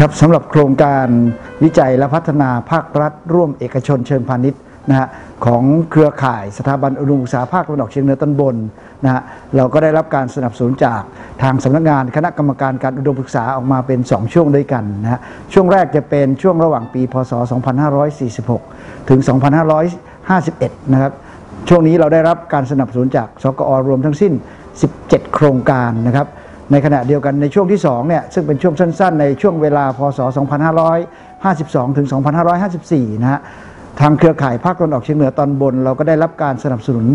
ครับสำหรับโครงการวิจัยและพัฒนาภาครัฐ ร่วมเอกชนเชิงพาณิชย์นะฮะของเครือข่ายสถาบันอุดมศึกษาภาคตะวันออกเฉียงเหนือตอนบนนะฮะเราก็ได้รับการสนับสนุนจากทางสำนักงานคณะกรรมการการอุดมศึกษาออกมาเป็น 2 ช่วงด้วยกันนะฮะช่วงแรกจะเป็นช่วงระหว่างปี พศ 2546 ถึง 2551 นะครับช่วงนี้เราได้รับการสนับสนุนจากสกอรวมทั้งสิ้น 17 โครงการนะครับ ในขณะเดียวกันในช่วงที่2เนี่ยซึ่งเป็นช่วงสั้น ๆ ในช่วงเวลาพศ 2552 ถึง 2554 นะฮะทางเครือข่ายภาคตะวันออกเฉียงเหนือตอนบน เราก็ได้รับการสนับสนุน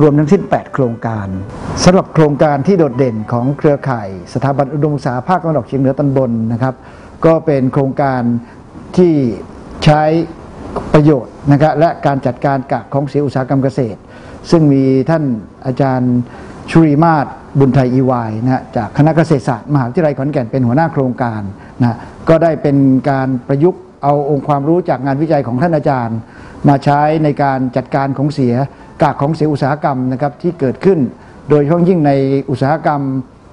รวมทั้งสิ้น 8 โครงการสำหรับโครงการที่โดดเด่นของเครือข่าย สถาบันอุดมศึกษาภาคตะวันออกเฉียงเหนือตอนบนนะครับ ก็เป็นโครงการที่ใช้ประโยชน์นะครับและการจัดการกากของเสียอุตสาหกรรมเกษตร ซึ่งมีท่านอาจารย์ ชุรีมาศบุญไทยอีวายนะฮะจากคณะเกษตรศาสตร์มหาวิทยาลัยขอนแก่นเป็นหัวหน้าโครงการนะก็ได้เป็นการประยุกต์เอาองค์ความรู้จากงานวิจัยของท่านอาจารย์ มาใช้ในการจัดการของเสียกากของเสียอุตสาหกรรมนะครับที่เกิดขึ้น โดยเฉพาะยิ่งในอุตสาหกรรม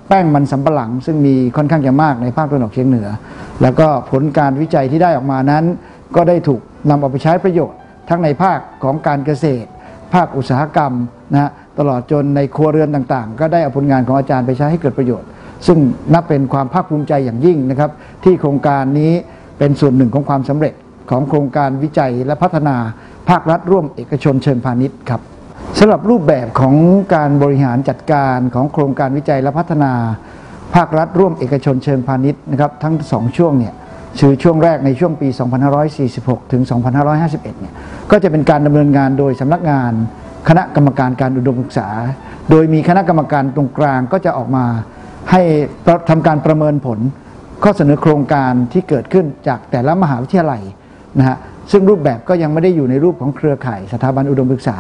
แป้งมันสำปะหลัง ซึ่งมีค่อนข้างจะมากในภาคตะวันออกเฉียงเหนือ แล้วก็ผลการวิจัยที่ได้ออกมานั้น ก็ได้ถูกนำเอาไปใช้ประโยชน์ ทั้งในภาคของการเกษตร ภาคอุตสาหกรรมนะฮะ ตลอดจนในครัวเรือนต่างๆ ก็ได้เอาผลงานของอาจารย์ไปใช้ให้เกิดประโยชน์ ซึ่งนับเป็นความภาคภูมิใจอย่างยิ่งนะครับ ที่โครงการนี้เป็นส่วนหนึ่งของความสำเร็จของโครงการวิจัยและพัฒนาภาครัฐร่วมเอกชนเชิงพาณิชย์ครับสำหรับรูปแบบของการบริหารจัดการของโครงการวิจัยและพัฒนา ภาครัฐร่วมเอกชนเชิงพาณิชย์นะครับทั้งสองช่วงเนี่ยคือช่วงแรกในช่วงปี 2546 ถึง 2551 เนี่ยก็จะเป็นการดำเนินงานโดยสำนักงาน คณะกรรมการการอุดมศึกษา โดยมีคณะกรรมการตรงกลางก็จะออกมาให้ทำการประเมินผล ข้อเสนอโครงการที่เกิดขึ้นจากแต่ละมหาวิทยาลัยนะฮะซึ่งรูปแบบก็ยังไม่ได้อยู่ในรูปของเครือข่ายสถาบันอุดมศึกษา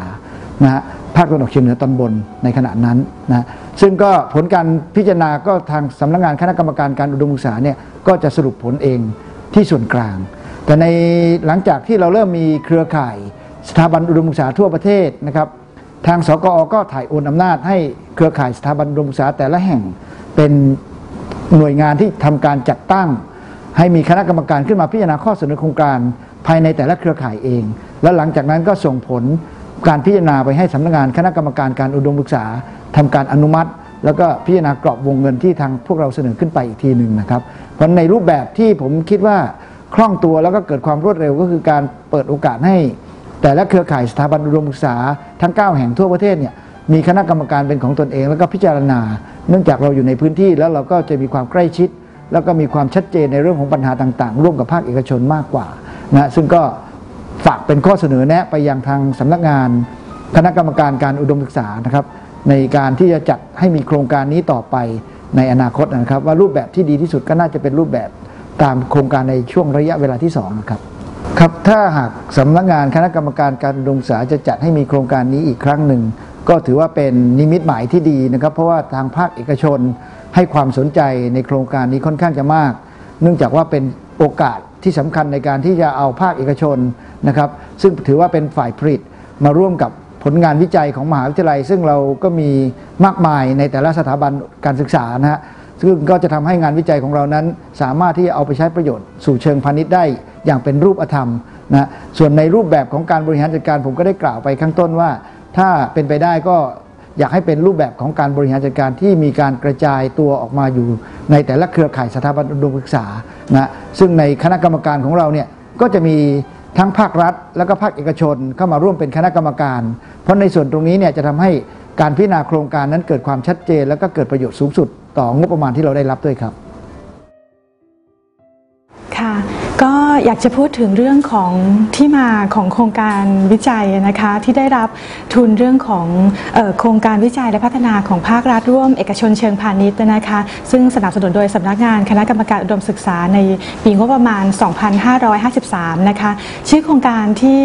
นะฮะภาคตะวันออกเฉียงเหนือตอนบนในขณะนั้นนะซึ่งก็ผลการพิจารณาก็ทางสำนักงานคณะกรรมการการอุดมศึกษาเนี่ยก็จะสรุปผลเองที่ส่วนกลาง แต่ในหลังจากที่เราเริ่มมีเครือข่าย สถาบันอุดมศึกษาทั่วประเทศนะครับ ทางสกอก็ถ่ายโอนอำนาจให้เครือข่ายสถาบันอุดมศึกษาแต่ละแห่งเป็นหน่วยงานที่ทำการจัดตั้ง ให้มีคณะกรรมการขึ้นมาพิจารณาข้อเสนอโครงการภายในแต่ละเครือข่ายเอง และหลังจากนั้นก็ส่งผลการพิจารณาไปให้สำนักงานคณะกรรมการการอุดมศึกษาทำการอนุมัติ แล้วก็พิจารณากรอบวงเงินที่ทางพวกเราเสนอขึ้นไปอีกทีหนึ่งนะครับ เพราะในรูปแบบที่ผมคิดว่าคล่องตัวแล้วก็เกิดความรวดเร็วก็คือการเปิดโอกาสให้ แต่และเครือข่ายสถาบันอุดมศึกษาทั้ง 9 แห่งทั่วประเทศเนี่ยมีคณะกรรมการเป็นของตนเอง แล้วก็พิจารณา เนื่องจากเราอยู่ในพื้นที่แล้วเราก็จะมีความใกล้ชิด แล้วก็มีความชัดเจนในเรื่องของปัญหาต่างๆ ร่วมกับภาคเอกชนมากกว่านะซึ่งก็ฝากเป็นข้อเสนอแนะไปยังทางสำนักงาน คณะกรรมการการอุดมศึกษานะครับในการที่จะจัดให้มีโครงการนี้ต่อไปในอนาคตนะครับ ว่ารูปแบบที่ดีที่สุดก็น่าจะเป็นรูปแบบตามโครงการในช่วงระยะเวลาที่สองนะครับ ครับถ้าหากสำนักงานคณะกรรมการการอุดมศึกษาจะจัดให้มีโครงการนี้อีกครั้งหนึ่ง ก็ถือว่าเป็นนิมิตหมายที่ดีนะครับ เพราะว่าทางภาคเอกชนให้ความสนใจในโครงการนี้ค่อนข้างจะมาก เนื่องจากว่าเป็นโอกาสที่สำคัญในการที่จะเอาภาคเอกชนนะครับ ซึ่งถือว่าเป็นฝ่ายผลิตมาร่วมกับผลงานวิจัยของมหาวิทยาลัย ซึ่งเราก็มีมากมายในแต่ละสถาบันการศึกษานะฮะ ซึ่งก็จะทำให้งานวิจัยของเรานั้น สามารถที่จะเอาไปใช้ประโยชน์สู่เชิงพาณิชย์ได้อย่างเป็นรูปธรรมนะส่วนในรูปแบบของการบริหารจัดการผมก็ได้กล่าวไปข้างต้นว่า ถ้าเป็นไปได้ก็อยากให้เป็นรูปแบบของการบริหารจัดการที่มีการกระจายตัวออกมาอยู่ ในแต่ละเครือข่ายสถาบันอุดมศึกษานะซึ่งในคณะกรรมการของเราเนี่ยก็จะมีทั้งภาครัฐ แล้วก็ภาคเอกชนเข้ามาร่วมเป็นคณะกรรมการ เพราะในส่วนตรงนี้เนี่ยจะทำให้ การพิจารณาโครงการนั้นเกิดความชัดเจน แล้วก็เกิดประโยชน์สูงสุดต่องบประมาณที่เราได้รับด้วยครับ อยากจะพูดถึงเรื่องของที่มาของโครงการวิจัยนะคะที่ได้รับทุนเรื่องของออโครงการวิจัยและพัฒนาของภาครัฐร่วมเอกชนเชิงพาณิชย์นะคะซึ่งสนับสนุนโดยสำนักงานคณะกรรมการอุดมศึกษาในปีงบประมาณ 2553 นะคะชื่อโครงการที่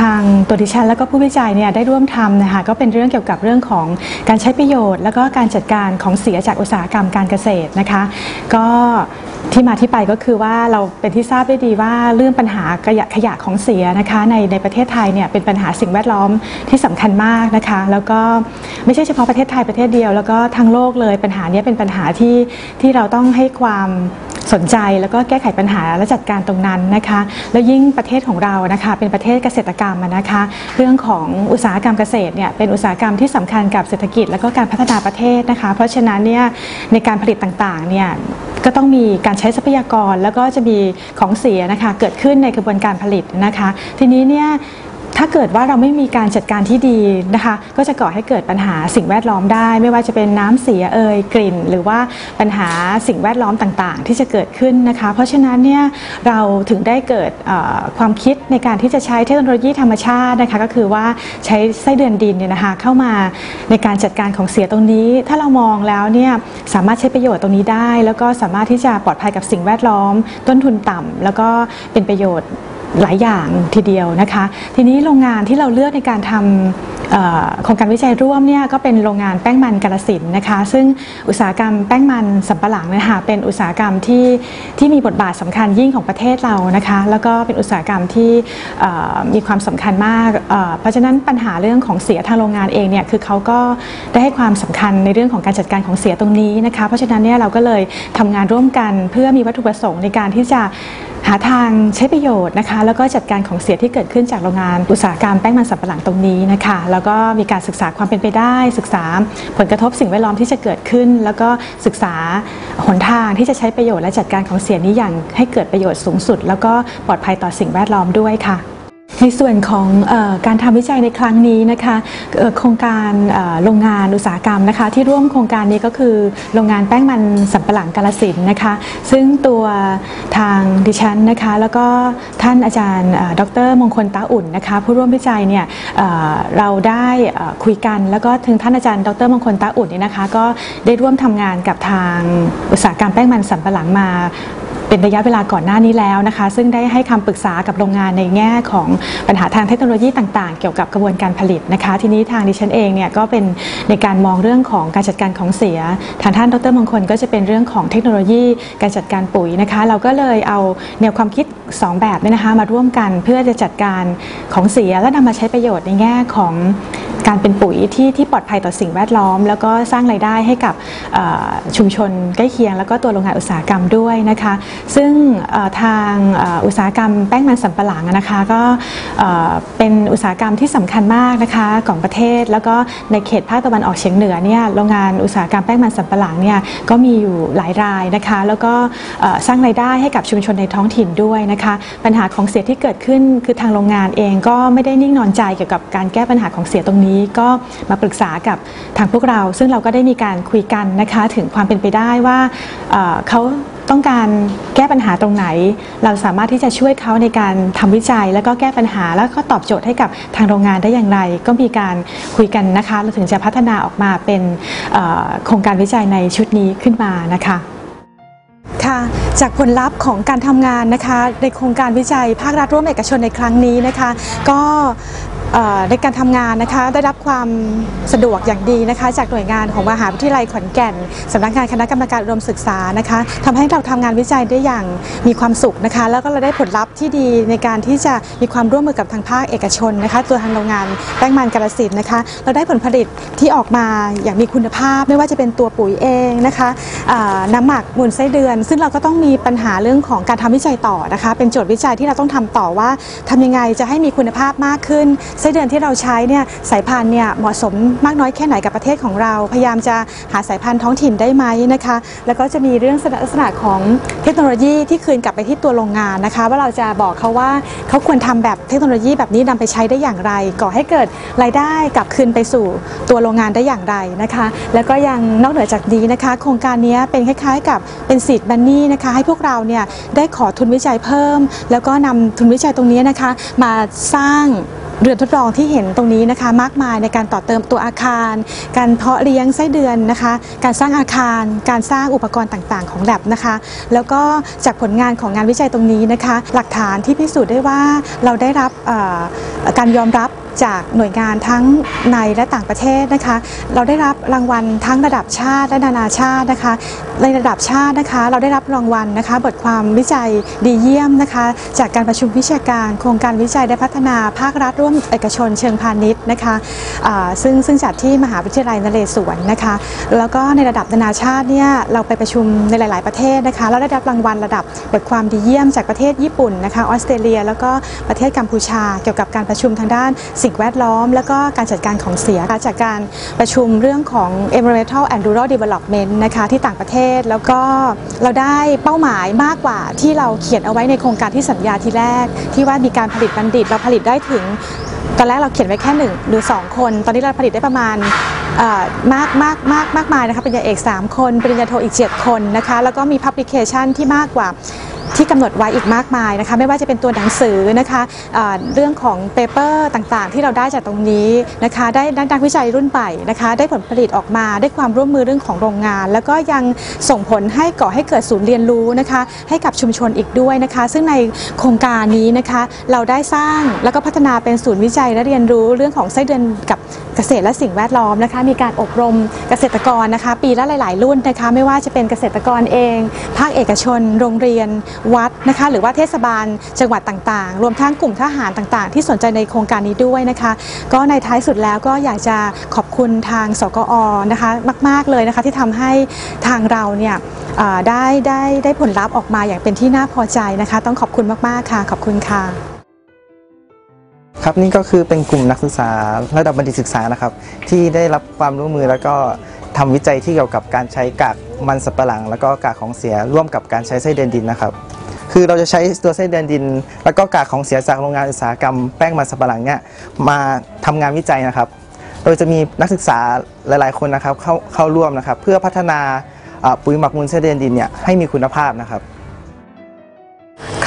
ทางตัวดิฉันแล้วก็ผู้วิจัยเนี่ยได้ร่วมทำนะคะก็เป็นเรื่องเกี่ยวกับเรื่องของการใช้ประโยชน์ แล้วก็การจัดการของเสียจากอุตสาหกรรมการเกษตรนะคะก็ที่มาที่ไปก็คือว่าเราเป็นที่ทราบได้ดีว่าเรื่องปัญหาขยะขยะของเสียนะคะในในประเทศไทยเนี่ยเป็นปัญหาสิ่งแวดล้อมที่สำคัญมากนะคะ แล้วก็ไม่ใช่เฉพาะประเทศไทยประเทศเดียว แล้วก็ทั้งโลกเลยปัญหานี้เป็นปัญหาที่ที่เราต้องให้ความ สนใจแล้วก็แก้ไขปัญหาและจัดการตรงนั้นนะคะ แล้วยิ่งประเทศของเรานะคะเป็นประเทศเกษตรกรรมนะคะ เรื่องของอุตสาหกรรมเกษตรเนี่ยเป็นอุตสาหกรรมที่สำคัญกับเศรษฐกิจ และก็การพัฒนาประเทศนะคะ เพราะฉะนั้นเนี่ยในการผลิตต่างๆเนี่ยก็ต้องมีการใช้ทรัพยากรแล้วก็จะมีของเสียนะคะเกิดขึ้นในกระบวนการผลิตนะคะ ทีนี้เนี่ย ถ้าเกิดว่าเราไม่มีการจัดการที่ดีนะคะ ก็จะก่อให้เกิดปัญหาสิ่งแวดล้อมได้ ไม่ว่าจะเป็นน้ำเสียเอ่ยกลิ่น หรือว่าปัญหาสิ่งแวดล้อมต่างๆ ที่จะเกิดขึ้นนะคะ เพราะฉะนั้นเนี่ยเราถึงได้เกิดความคิดในการที่จะใช้เทคโนโลยีธรรมชาตินะคะก็คือว่าใช้ไส้เดือนดินเนี่ยนะคะเข้ามาในการจัดการของเสียตรงนี้ ถ้าเรามองแล้วเนี่ยสามารถใช้ประโยชน์ตรงนี้ได้ แล้วก็สามารถที่จะปลอดภัยกับสิ่งแวดล้อม ต้นทุนต่ำแล้วก็เป็นประโยชน์ หลายอย่างทีเดียวนะคะ ทีนี้โรงงานที่เราเลือกในการทำโครงการวิจัยร่วมเนี่ยก็เป็นโรงงานแป้งมันกาลสินนะคะ ซึ่งอุตสาหกรรมแป้งมันสำปะหลังเนะคะเป็นอุตสาหกรรมที่ที่มีบทบาทสำคัญยิ่งของประเทศเรานะคะ แล้วก็เป็นอุตสาหกรรมที่มีความสำคัญมาก เพราะฉะนั้นปัญหาเรื่องของเสียทางโรงงานเองเนี่ยคือเขาก็ได้ให้ความสำคัญในเรื่องของการจัดการของเสียตรงนี้นะคะ เพราะฉะนั้นเนี่ยเราก็เลยทำงานร่วมกันเพื่อมีวัตถุประสงค์ในการที่จะหาทางใช้ประโยชน์นะคะ แล้วก็จัดการของเสียที่เกิดขึ้นจากโรงงานอุตสาหกรรมแป้งมันสำปะหลังตรงนี้นะคะ แล้วก็มีการศึกษาความเป็นไปได้ ศึกษาผลกระทบสิ่งแวดล้อมที่จะเกิดขึ้น แล้วก็ศึกษาหนทางที่จะใช้ประโยชน์และจัดการของเสียนี้อย่างให้เกิดประโยชน์สูงสุด แล้วก็ปลอดภัยต่อสิ่งแวดล้อมด้วยค่ะ ในส่วนของอการทำวิจัยในครั้งนี้นะคะโครงการโรงงานอุตสาหกรรมนะคะ ที่ร่วมโครงการนี้ก็คือโรงงานแป้งมันสำปะหลังกาลสินนะคะ ซึ่งตัวทางดิฉันนะคะ แล้วก็ท่านอาจารย์ดรมงคลตาอุ่นนะคะ ผู้ร่วมวิจัยเนี่ยเราได้คุยกันแล้วก็ถึงท่านอาจารย์ดรมงคลตาอุ่นเนี่ยนะคะ ก็ได้ร่วมทำงานกับทางอุตสาหกรรมแป้งมันสำปะหลังมา เป็นระยะเวลาก่อนหน้านี้แล้วนะคะ ซึ่งได้ให้คำปรึกษากับโรงงานในแง่ของปัญหาทางเทคโนโลยีต่างๆ เกี่ยวกับกระบวนการผลิตนะคะ ทีนี้ทางดิฉันเองเนี่ยก็เป็นในการมองเรื่องของการจัดการของเสีย ทางท่านดรมงคลก็จะเป็นเรื่องของเทคโนโลยีการจัดการปุ๋ยนะคะ เราก็เลยเอาแนวความคิด 2 แบบเนี่ยนะคะมาร่วมกันเพื่อจะจัดการของเสียและนำมาใช้ประโยชน์ในแง่ของ การเป็นปุ๋ยที่ที่ปลอดภัยต่อสิ่งแวดล้อม แล้วก็สร้างรายได้ให้กับชุมชนใกล้เคียง แล้วก็ตัวโรงงานอุตสาหกรรมด้วยนะคะ ซึ่งทางอุตสาหกรรมแป้งมันสำปะหลังนะคะก็เป็นอุตสาหกรรมที่สำคัญมากนะคะของประเทศ แล้วก็ในเขตภาคตะวันออกเฉียงเหนือเนี่ยโรงงานอุตสาหกรรมแป้งมันสำปะหลังเนี่ยก็มีอยู่หลายรายนะคะ แล้วก็สร้างรายได้ให้กับชุมชนในท้องถิ่นด้วยนะคะ ปัญหาของเสียที่เกิดขึ้นคือทางโรงงานเองก็ไม่ได้นิ่งนอนใจเกี่ยวกับการแก้ปัญหาของเสียตรงนี้ก็มาปรึกษากับทางพวกเรา ซึ่งเราก็ได้มีการคุยกันนะคะถึงความเป็นไปได้ว่าเขาต้องการแก้ปัญหาตรงไหน เราสามารถที่จะช่วยเขาในการทำวิจัย แล้วก็แก้ปัญหาแล้วก็ตอบโจทย์ให้กับทางโรงงานได้อย่างไร ก็มีการคุยกันนะคะเราถึงจะพัฒนาออกมาเป็นโครงการวิจัยในชุดนี้ขึ้นมานะคะค่ะจากผลลัพธ์ของการทำงานนะคะ ในโครงการวิจัยภาครัฐร่วมเอกชนในครั้งนี้นะคะ ก็ ในการทำงานนะคะได้รับความสะดวกอย่างดีนะคะ จากหน่วยงานของมหาวิทยาลัยขอนแก่นสำนักงานคณะกรรมการอุดมศึกษานะคะทำให้เราทำงานวิจัยได้อย่างมีความสุขนะคะ แล้วก็เราได้ผลลัพธ์ที่ดีในการที่จะมีความร่วมมือกับทางภาคเอกชนนะคะ ตัวทางโรงงานแป้งมันกาลสินนะคะ เราได้ผลผลิตที่ออกมาอย่างมีคุณภาพ ไม่ว่าจะเป็นตัวปุ๋ยเองนะคะน้ำหมักมูลไส้เดือน ซึ่งเราก็ต้องมีปัญหาเรื่องของการทำวิจัยต่อนะคะ เป็นโจทย์วิจัยที่เราต้องทำต่อว่าทำยังไงจะให้มีคุณภาพมากขึ้นไส้เดือนที่เราใช้เนี่ยสายพันธุ์เนี่ยเหมาะสมมากน้อยแค่ไหนกับประเทศของเรา พยายามจะหาสายพันธุ์ท้องถิ่นได้ไหมนะคะ แล้วก็จะมีเรื่องลักษณะของเทคโนโลยีที่คืนกลับไปที่ตัวโรงงานนะคะ ว่าเราจะบอกเขาว่าเขาควรทำแบบเทคโนโลยีแบบนี้นำไปใช้ได้อย่างไร ก่อให้เกิดรายได้กลับคืนไปสู่ตัวโรงงานได้อย่างไรนะคะ แล้วก็ยังนอกเหนือจากนี้นะคะ โครงการนี้เป็นคล้ายๆ กับเป็นสีดบันนี่นะคะให้พวกเราเนี่ยได้ขอทุนวิจัยเพิ่ม แล้วก็นำทุนวิจัยตรงนี้นะคะ มาสร้าง เรือนทดลองที่เห็นตรงนี้นะคะมากมายในการต่อเติมตัวอาคาร การเพาะเลี้ยงไส้เดือนนะคะ การสร้างอาคาร การสร้างอุปกรณ์ต่างๆ ของแลบนะคะ แล้วก็จากผลงานของงานวิจัยตรงนี้นะคะ หลักฐานที่พิสูจน์ได้ว่าเราได้รับการยอมรับ จากหน่วยงานทั้งในและต่างประเทศนะคะ เราได้รับรางวัลทั้งระดับชาติและนานาชาตินะคะ ในระดับชาตินะคะ เราได้รับรางวัลนะคะ บทความวิจัยดีเยี่ยมนะคะ จากการประชุมวิชาการ โครงการวิจัยและพัฒนาภาครัฐร่วมเอกชนเชิงพาณิชย์นะคะซึ่งซึ่งจัดที่มหาวิทยาลัยนเรศวรนะคะ แล้วก็ในระดับนานาชาติเนี่ยเราไปประชุมในหลาย ๆ ประเทศนะคะแล้วได้รับรางวัลระดับบทความดีเยี่ยมจากประเทศญี่ปุ่นนะคะออสเตรเลีย แล้วก็ประเทศกัมพูชาเกี่ยวกับการประชุมทางด้านสิงแวดล้อม แล้วก็การจัดการของเสียจากการประชุมเรื่องของ environmental and rural development นะคะที่ต่างประเทศ แล้วก็เราได้เป้าหมายมากกว่าที่เราเขียนเอาไว้ในโครงการที่สัญญาทีแรก ที่ว่ามีการผลิตบัณฑิต เราผลิตได้ถึงตอนแรกเราเขียนไว้แค่หนึ่งหรือ 2 คน ตอนนี้เราผลิตได้ประมาณมากมากมากมากมายนะคะปริญญาเอก 3 คน ปริญญาโทอีก 7 คนนะคะ แล้วก็มีพับลิเคชันที่มากกว่า ที่กำหนดไว้อีกมากมายนะคะ ไม่ว่าจะเป็นตัวหนังสือนะคะเเรื่องของเปเปอร์ต่างๆ ที่เราได้จากตรงนี้นะคะได้ได้นักวิจัยรุ่นใหม่นะคะ ได้ผลผลิตออกมา ได้ความร่วมมือเรื่องของโรงงาน แล้วก็ยังส่งผลให้ก่อให้เกิดศูนย์เรียนรู้นะคะ ให้กับชุมชนอีกด้วยนะคะ ซึ่งในโครงการนี้นะคะ เราได้สร้างแล้วก็พัฒนาเป็นศูนย์วิจัยและเรียนรู้เรื่องของไส้เดือนกับ เกษตรและสิ่งแวดล้อมนะคะ มีการอบรมเกษตรกรนะคะ ปีละหลาย ๆ รุ่นนะคะ ไม่ว่าจะเป็นเกษตรกรเอง ภาคเอกชน โรงเรียน วัดนะคะ หรือว่าเทศบาลจังหวัดต่าง ๆ รวมทั้งกลุ่มทหารต่าง ๆ ที่สนใจในโครงการนี้ด้วยนะคะ ก็ในท้ายสุดแล้วก็อยากจะขอบคุณทางสกอนะคะมาก ๆ เลยนะคะที่ทำให้ทางเราเนี่ยได้ได้ได้ผลลัพธ์ออกมาอย่างเป็นที่น่าพอใจนะคะ ต้องขอบคุณมาก ๆ ค่ะ ขอบคุณค่ะ ครับนี่ก็คือเป็นกลุ่มนักศึกษาระดับบัณฑิตศึกษานะครับ ที่ได้รับความร่วมมือแล้วก็ทำวิจัยที่เกี่ยวกับการใช้กากมันสับปะหลัง แล้วก็กากของเสียร่วมกับการใช้ไส้เดือนดินนะครับ คือเราจะใช้ตัวไส้เดือนดิน แล้วก็กากของเสียจากโรงงานอุตสาหกรรมแป้งมันสับปะหลังเนี่ยมาทำงานวิจัยนะครับ โดยจะมีนักศึกษาหลาย ๆ คนนะครับเข้าเข้าร่วมนะครับ เพื่อพัฒนาอ่าปุ๋ยหมักมูลไส้เดือนดินเนี่ยให้มีคุณภาพนะครับ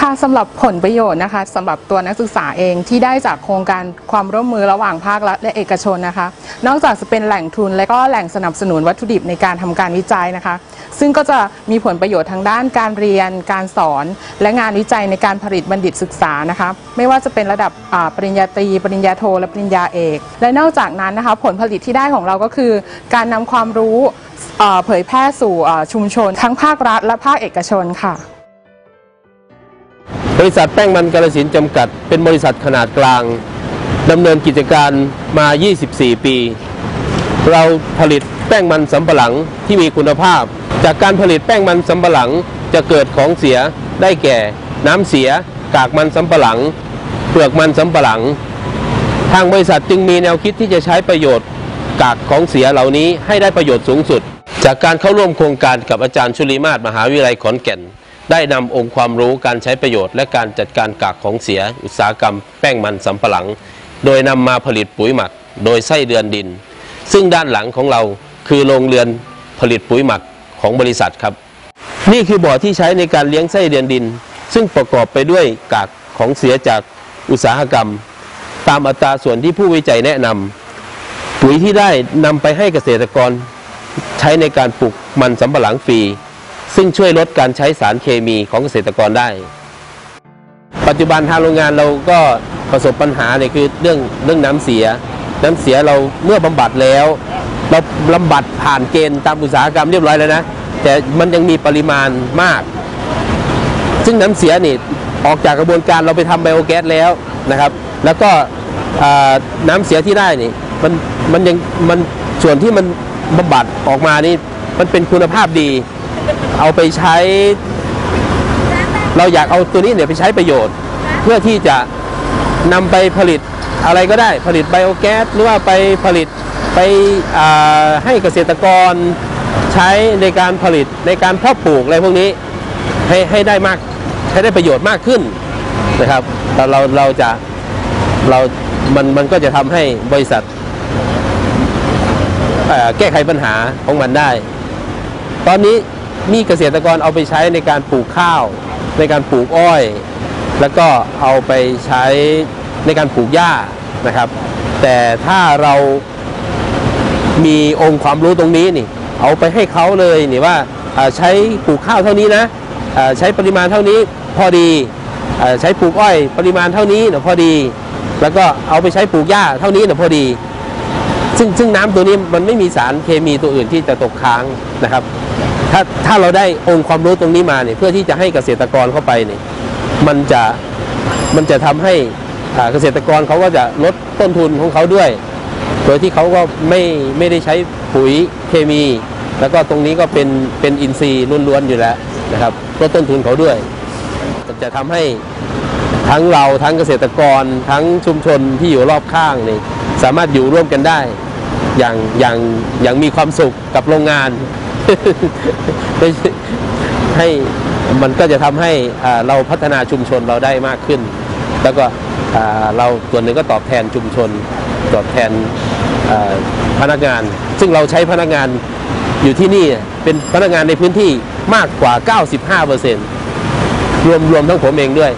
ค่ะสำหรับผลประโยชน์นะคะสำหรับตัวนักศึกษาเองที่ได้จากโครงการความร่วมมือระหว่างภาครัฐและเอกชนนะคะ นอกจากจะเป็นแหล่งทุนและก็แหล่งสนับสนุนวัตถุดิบในการทำการวิจัยนะคะ ซึ่งก็จะมีผลประโยชน์ทางด้านการเรียน การสอน และงานวิจัยในการผลิตบัณฑิตศึกษานะคะ ไม่ว่าจะเป็นระดับปริญญาตรี ปริญญาโท และปริญญาเอก และนอกจากนั้นนะคะผลผลิตที่ได้ของเราก็คือ การนำความรู้เผยแพร่สู่ชุมชน ทั้งภาครัฐและภาคเอกชนค่ะ บริษัทแป้งมันกาลสินจำกัด เป็นบริษัทขนาดกลางดำเนินกิจการมา 24 ปี เราผลิตแป้งมันสำปะหลังที่มีคุณภาพ จากการผลิตแป้งมันสำปะหลังจะเกิดของเสียได้แก่ น้ำเสีย กากมันสำปะหลัง เปลือกมันสำปะหลัง ทางบริษัทจึงมีแนวคิดที่จะใช้ประโยชน์ กากของเสียเหล่านี้ให้ได้ประโยชน์สูงสุด จากการเข้าร่วมโครงการกับอาจารย์ชุลีมาศมหาวิทยาลัยขอนแก่น ได้นำองค์ความรู้การใช้ประโยชน์ และการจัดการกากของเสีย อุตสาหกรรมแป้งมันสำปะหลัง โดยนำมาผลิตปุ๋ยหมัก โดยไส้เดือนดิน ซึ่งด้านหลังของเราคือโรงเรือนผลิตปุ๋ยหมักของบริษัทครับ นี่คือบ่อที่ใช้ในการเลี้ยงไส้เดือนดิน ซึ่งประกอบไปด้วยกากของเสียจากอุตสาหกรรม ตามอัตราส่วนที่ผู้วิจัยแนะนำปุ๋ยที่ได้นำไปให้เกษตรกร ใช้ในการปลูกมันสำปะหลังฟรี ซึ่งช่วยลดการใช้สารเคมีของเกษตรกรได้ ปัจจุบันทางโรงงานเราก็ประสบปัญหาเนี่ยคือเรื่องเรื่องน้ำเสีย น้ำเสียเราเมื่อบำบัดแล้ว เราบำบัดผ่านเกณฑ์ตามอุตสาหกรรมเรียบร้อยแล้วนะแต่มันยังมีปริมาณมาก ซึ่งน้ำเสียนี่ออกจากกระบวนการเราไปทำไบโอแก๊สแล้วนะครับ แล้วก็น้ำเสียที่ได้นี่มันมันยังมันส่วนที่มันบำบัดออกมานี่มันเป็นคุณภาพดี เอาไปใช้ เราอยากเอาตัวนี้เนี่ยไปใช้ประโยชน์ เพื่อที่จะนำไปผลิตอะไรก็ได้ ผลิตไบโอแก๊สหรือว่าไปผลิตไปอ่าให้เกษตรกรใช้ในการผลิตในการเพาะปลูกอะไรพวกนี้ให้ให้ได้มากให้ได้ประโยชน์มากขึ้นนะครับเราเราเราจะเรา มัน มันก็จะทำให้บริษัทเอ่อแก้ไขปัญหาของมันได้ ตอนนี้ มีเกษตรกรเอาไปใช้ในการปลูกข้าว ในการปลูกอ้อย แล้วก็เอาไปใช้ในการปลูกหญ้านะครับ แต่ถ้าเรามีองค์ความรู้ตรงนี้นี่ เอาไปให้เขาเลยนี่ว่าใช้ปลูกข้าวเท่านี้นะใช้ปริมาณเท่านี้พอดีอใช้ปลูกอ้อย ปริมาณเท่านี้เนะพอดี แล้วก็เอาไปใช้ปลูกหญ้าเท่านี้นะพอดี ซึ่งซึ่งน้ำตัวนี้มันไม่มีสารเคมีตัวอื่นที่จะตกค้างนะครับ ถ้าถ้าเราได้องค์ความรู้ตรงนี้มาเนี่ยเพื่อที่จะให้เกษตรกรเข้าไปเนี่ยมันจะมันจะทำให้เกษตรกรเขาก็จะลดต้นทุนของเขาด้วย โดยที่เขาก็ไม่ไม่ได้ใช้ปุ๋ยเคมี แล้วก็ตรงนี้ก็เป็นเป็นอินทรีย์ล้วนๆอยู่แล้วนะครับลดต้นทุนเขาด้วย จะทำให้ทั้งเราทั้งเกษตรกรทั้งชุมชนที่อยู่รอบข้างนี่สามารถอยู่ร่วมกันได้ อย่างอย่างอย่างมีความสุขกับโรงงาน ให้มันก็จะทำให้เราพัฒนาชุมชนเราได้มากขึ้น แล้วก็เราส่วนหนึ่งก็ตอบแทนชุมชน ตอบแทนพนักงาน ซึ่งเราใช้พนักงานอยู่ที่นี่เป็นพนักงานในพื้นที่มากกว่า 95%รวมรวมทั้งผมเองด้วย